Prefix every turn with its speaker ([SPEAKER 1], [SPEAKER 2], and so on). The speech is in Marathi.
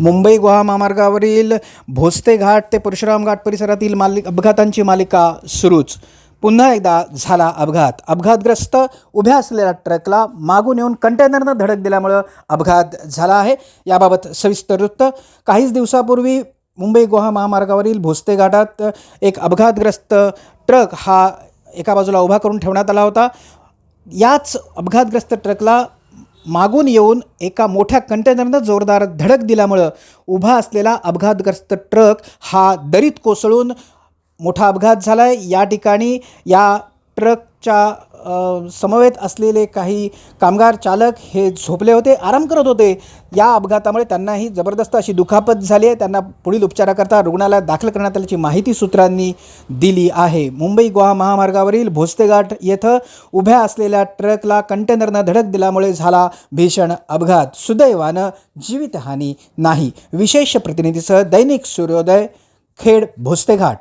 [SPEAKER 1] मुंबई गोवा महामार्गावरील भोसते घाट ते परशुराम घाट परिसरातील मालिक अपघातांची मालिका सुरूच. पुन्हा एकदा झाला अपघात. अपघातग्रस्त उभ्या असलेल्या ट्रकला मागून येऊन कंटेनरनं धडक दिल्यामुळं अपघात झाला आहे. याबाबत सविस्तर वृत्त. काहीच दिवसापूर्वी मुंबई गोवा महामार्गावरील भोसते घाटात एक अपघातग्रस्त ट्रक हा एका बाजूला उभा करून ठेवण्यात आला होता. याच अपघातग्रस्त ट्रकला मागून येऊन एका मोठ्या कंटेनरनं जोरदार धडक दिल्यामुळं उभा असलेला अपघातग्रस्त ट्रक हा दरीत कोसळून मोठा अपघात झाला आहे या ठिकाणी या ट्रकच्या समवेत असलेले काही कामगार चालक हे झोपले होते आराम करत होते. या अपघातामुळे त्यांनाही जबरदस्त अशी दुखापत झाली आहे. त्यांना पुढील उपचाराकरता रुग्णालयात दाखल करण्यात आल्याची माहिती सूत्रांनी दिली आहे. मुंबई गोवा महामार्गावरील भोसतेघाट येथं उभ्या असलेल्या ट्रकला कंटेनरनं धडक दिल्यामुळे झाला भीषण अपघात. सुदैवानं जीवितहानी नाही. विशेष प्रतिनिधीसह दैनिक सूर्योदय खेड भोसतेघाट.